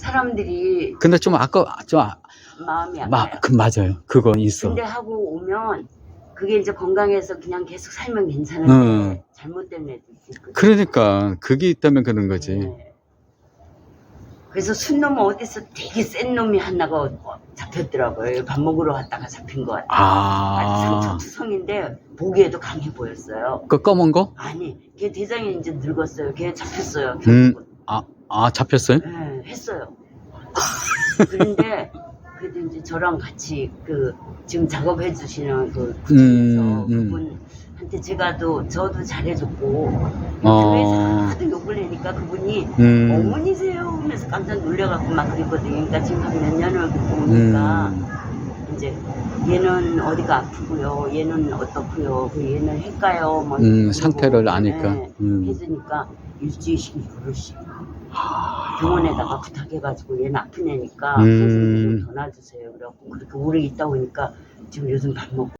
사람들이 근데 좀 아까 좀 아, 마음이 아파요. 마, 그 맞아요. 그건 있어. 근데 하고 오면 그게 이제 건강해서 그냥 계속 살면 괜찮은데 응. 잘못된 있거든. 그러니까 그게 있다면 그런 거지. 네. 그래서 순놈 어디서 되게 센 놈이 하나가 어- 잡혔더라고요. 밥 먹으러 갔다가 잡힌 것 같아요. 아주 아, 상처투성인데 보기에도 강해 보였어요. 그 검은 거? 아니, 걔 대장이 이제 늙었어요. 걔 잡혔어요. 음. 아, 아 잡혔어요? 네, 했어요. 그런데 그래도 이제 저랑 같이 그 지금 작업해 주시는 그 구청에서 음, 음. 그분한테 제가 또 저도 잘해줬고 어. 교회에서 하도 욕을 내니까 그분이 음, 어머니세요 하면서 깜짝 놀래갖고 막 그랬거든요. 그러니까 지금 한 몇 년을 듣고 오니까 음, 이제 얘는 어디가 아프고요, 얘는 어떻고요, 그 얘는 할까요, 뭐 음, 상태를 아니까. 네, 음. 해주니까 일주일씩 그러시 병원에다가 부탁해가지고 얘는 아픈 애니까 음. 한숨 좀더 놔주세요. 그래갖고 그렇게 오래 있다 보니까 지금 요즘 밥 먹고